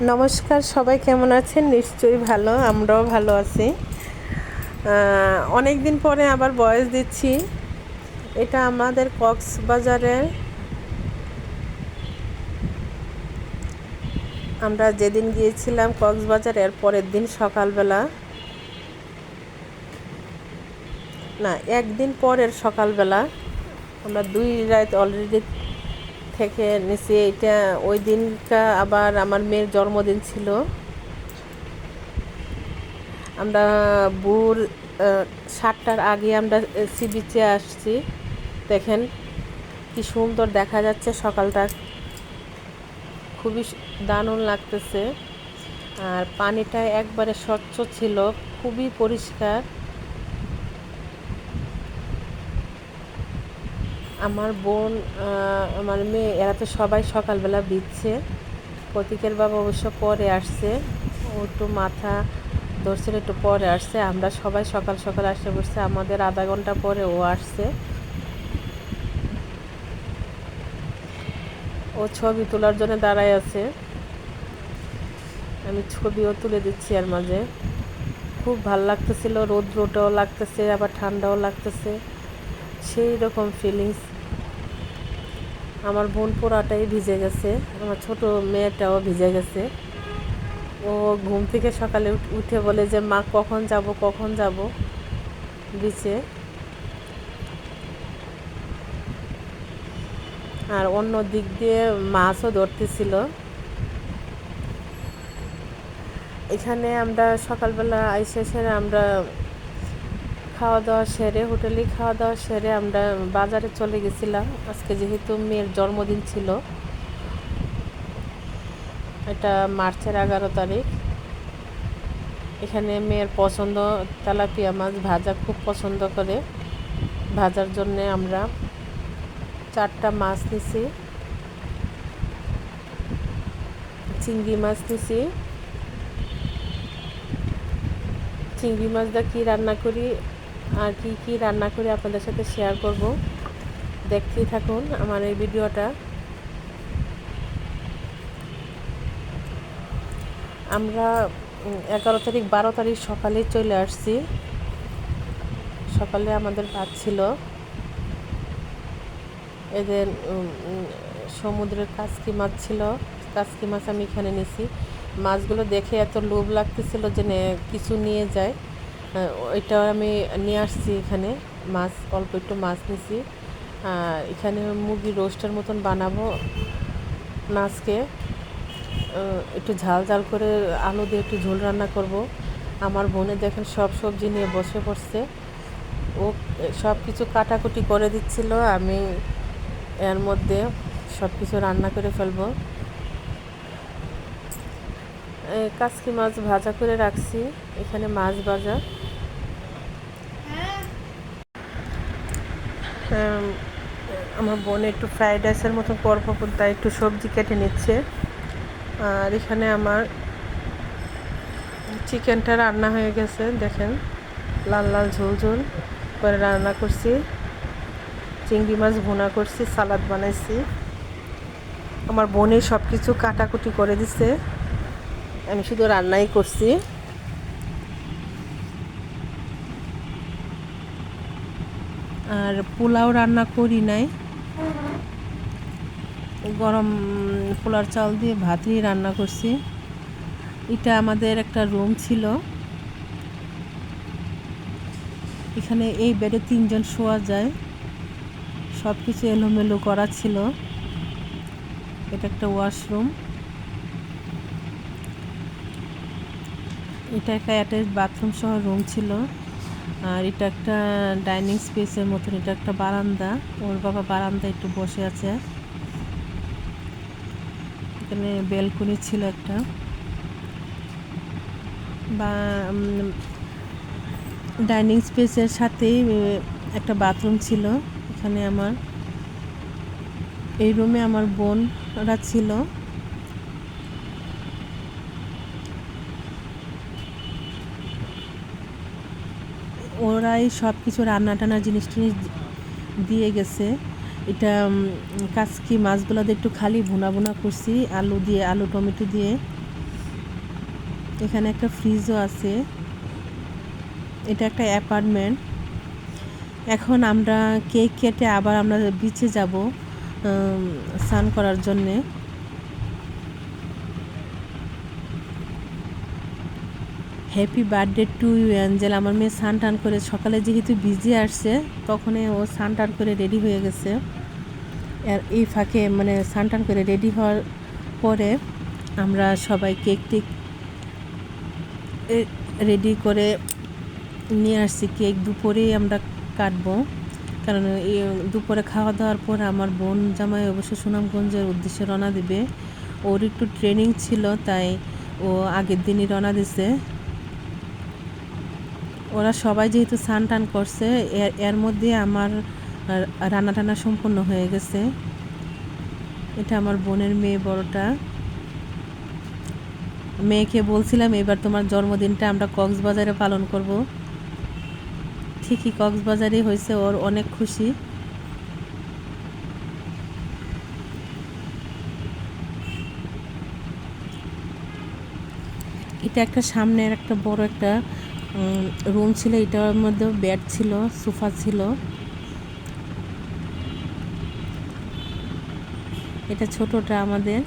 নমস্কার, সবাই কেমন আছেন? নিশ্চয়ই ভালো, আমরাও ভালো আছি। অনেক দিন পরে আবার বয়স দিচ্ছি। এটা আমাদের কক্সবাজারের, আমরা যেদিন গিয়েছিলাম কক্সবাজার, এর পরের দিন সকালবেলা। না, একদিন পরের সকালবেলা। আমরা দুই রাত অলরেডি থেকে নিচে এটা ওই দিনটা আবার আমার মেয়ের জন্মদিন ছিল। আমরা ভোর সাতটার আগে আমরা সি বিচে আসছি। দেখেন কি সুন্দর দেখা যাচ্ছে সকালটা। খুবই দারুণ লাগতেছে। আর পানিটা একবারে স্বচ্ছ ছিল, খুবই পরিষ্কার। আমার বোন আমার মেয়ে, এরা তো সবাই সকালবেলা বিচ্ছে। প্রতীকের বাবা অবশ্য পরে আসছে। ও একটু মাথা ধরছিল, একটু পরে আসছে। আমরা সবাই সকাল সকাল আসে বসছে। আমাদের আধা ঘণ্টা পরে ও আসছে। ও ছবি তোলার জন্য দাঁড়ায় আছে। আমি ছবিও তুলে দিচ্ছি আর মাঝে। খুব ভালো লাগতেছিল, রৌদ্রটাও লাগতেছে, আবার ঠান্ডাও লাগতেছে। সেই রকম ফিলিংস আমার বোন পোড়াটাই ভিজে গেছে, আমার ছোট মেয়েটাও ভিজে গেছে। ও ঘুম থেকে সকালে উঠে বলে যে, মা, কখন যাব কখন যাব? বিচে আর অন্য দিক দিয়ে মাছও ধরতেছিল। এখানে আমরা সকালবেলা আইসে আমরা খাওয়া দাওয়া সেরে, হোটেলে খাওয়া দাওয়া সেরে আমরা বাজারে চলে গেছিলাম। আজকে যেহেতু মেয়ের জন্মদিন ছিল, এটা মার্চের এগারো তারিখ। এখানে মেয়ের পছন্দ তেলাপিয়া মাছ ভাজা খুব পছন্দ করে। ভাজার জন্যে আমরা চারটা মাছ নিছি। চিংড়ি মাছ নিছি। চিংড়ি মাছটা কী রান্না করি? আর কি কি রান্না করে আপনাদের সাথে শেয়ার করব, দেখতেই থাকুন আমার এই ভিডিওটা। আমরা এগারো তারিখ, বারো তারিখ সকালে চলে আসছি। সকালে আমাদের ভাত ছিল। এদের সমুদ্রের কাসকি মাছ ছিল। কাসকি মাছ আমি এখানে নিছি। মাছগুলো দেখে এত লোভ লাগতেছিল যে কিছু নিয়ে যায়। ওইটা আমি নিয়ে আসছি এখানে। মাছ, অল্প একটু মাছ নিছি। আর এখানে মুরগি রোস্টের মতন বানাবো মাছকে। একটু ঝাল ঝাল করে আলু দিয়ে একটু ঝোল রান্না করব। আমার বোনে দেখেন সব সবজি নিয়ে বসে পড়ছে। ও সব কিছু কাটাকুটি করে দিচ্ছিল। আমি এর মধ্যে সব কিছু রান্না করে ফেলব। কাসকি মাছ ভাজা করে রাখছি। এখানে মাছ ভাজা। আমার বোন একটু ফ্রাইড রাইসের মতো করব তাই একটু সবজি কেটে নিচ্ছে। আর এখানে আমার চিকেনটা রান্না হয়ে গেছে, দেখেন, লাল লাল ঝোল ঝোল করে রান্না করছি। চিংড়ি মাছ ভুনা করছি, সালাদ বানাইছি। আমার বোনই সব কিছু কাটাকুটি করে দিছে। আমি শুধু রান্নাই করছি। আর পোলাও রান্না করি নাই। গরম পোলার চাল দিয়ে ভাতই রান্না করছি। এটা আমাদের একটা রুম ছিল। এখানে এই বেডে তিনজন শোয়া যায়। সব কিছু এলোমেলো করা ছিল। এটা একটা ওয়াশরুম। এটা একটা অ্যাটাচ বাথরুম সহ রুম ছিল। আর এটা একটা ডাইনিং স্পেসের মতন, এটা একটা বারান্দা। ওর বাবা বারান্দা একটু বসে আছে। এখানে বেলকনি ছিল একটা। বা ডাইনিং স্পেসের সাথেই একটা বাথরুম ছিল এখানে আমার। এই রুমে আমার বোনরা ছিল। ওরাই সব কিছু রান্না টান্না জিনিস টিনিস দিয়ে গেছে। এটা কাসকি মাছগুলো একটু খালি ভুনা ভুনা করছি, আলু দিয়ে, আলু টমেটো দিয়ে। এখানে একটা ফ্রিজও আছে। এটা একটা অ্যাপার্টমেন্ট। এখন আমরা কেক কেটে আবার আমরা বিচে যাব স্নান করার জন্যে। Happy birthday to you angel আমার মেয়ে স্নান টান করে সকালে যেহেতু বিজি আসছে, তখনই ও স্নান টান করে রেডি হয়ে গেছে। আর এই ফাঁকে মানে স্নান টান করে রেডি হওয়ার পরে আমরা সবাই কেক টেক রেডি করে নিয়ে আসছি। কেক দুপুরেই আমরা কাটবো। কারণ দুপুরে খাওয়া দাওয়ার পর আমার বোন জামাই অবশ্য সুনামগঞ্জের উদ্দেশ্যে রওনা দিবে। ওর একটু ট্রেনিং ছিল, তাই ও আগের দিনই রওনা দিছে। ওরা সবাই যেহেতু স্নান টান করছে এর মধ্যে আমার রান্না টান্না সম্পূর্ণ হয়ে গেছে। এটা আমার বোনের মেয়ে বড়টা। মেয়েকে বলছিলাম, এবার তোমার জন্মদিনটা আমরা কক্সবাজারে পালন করব। ঠিকই কক্সবাজারে হয়েছে, ওর অনেক খুশি। এটা একটা সামনের একটা বড় একটা রুম ছিল, এটার মধ্যে বেড ছিল সোফা ছিল। এটা ছোটটা আমাদের।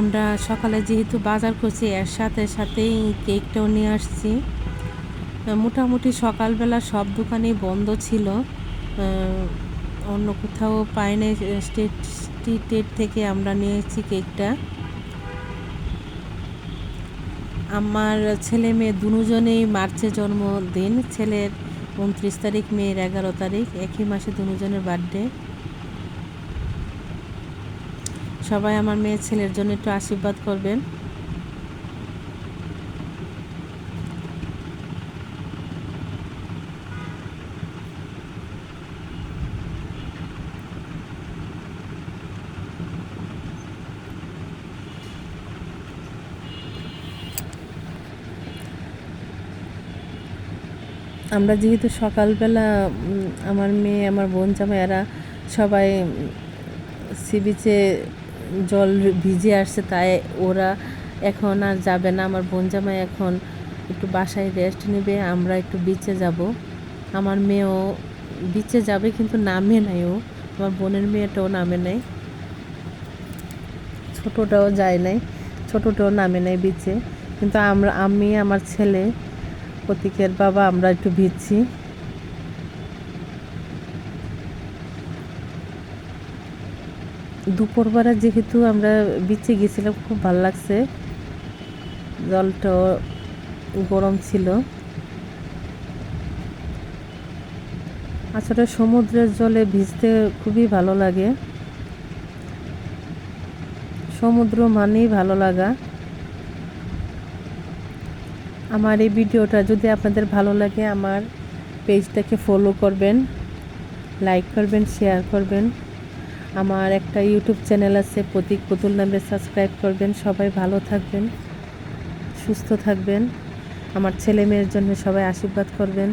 আমরা সকালে যেহেতু বাজার করছি, এর সাথে সাথেই কেকটাও নিয়ে আসছি। মোটামুটি সকালবেলা সব দোকানেই বন্ধ ছিল। অন্য কোথাও পাই নাই স্টেট স্ট্রিটের থেকে আমরা নিয়েছি কেকটা। আমার ছেলে মেয়ে দুজনেই মার্চে জন্মদিন। ছেলের উনত্রিশ তারিখ, মেয়ের এগারো তারিখ। একই মাসে দুজনের বার্থডে। সবাই আমার মেয়ে ছেলের জন্য একটু আশীর্বাদ করবেন। আমরা যেহেতু সকালবেলা আমার মেয়ে, আমার বোন জামাইয়েরা সবাই সি বিচে জল ভিজে আসছে, তাই ওরা এখন আর যাবে না। আমার বোন জামাই এখন একটু বাসায় রেস্ট নেবে, আমরা একটু বিচে যাব। আমার মেয়েও বিচে যাবে কিন্তু নামে নাই ও। আমার বোনের মেয়েটাও নামে নাই। ছোটোটাও যায় নাই, ছোটোটাও নামে নাই বিচে কিন্তু আমরা, আমি, আমার ছেলে প্রতীকের বাবা, আমরা একটু ভিজছি। দুপুরবেলা যেহেতু আমরা বিচে গেছিলাম, খুব ভালো লাগছে। জলটাও গরম ছিল। আসলে সমুদ্রের জলে ভিজতে খুবই ভালো লাগে। সমুদ্র মানেই ভালো লাগা। আমার এই ভিডিওটা যদি আপনাদের ভালো লাগে, আমার পেজটাকে ফলো করবেন লাইক করবেন শেয়ার করবেন। আমার একটা ইউটিউব চ্যানেল আছে, প্রতীক পুতুল নামে সাবস্ক্রাইব করবেন। সবাই ভালো থাকবেন, সুস্থ থাকবেন। আমার ছেলে মেয়ের জন্য সবাই আশীর্বাদ করবেন।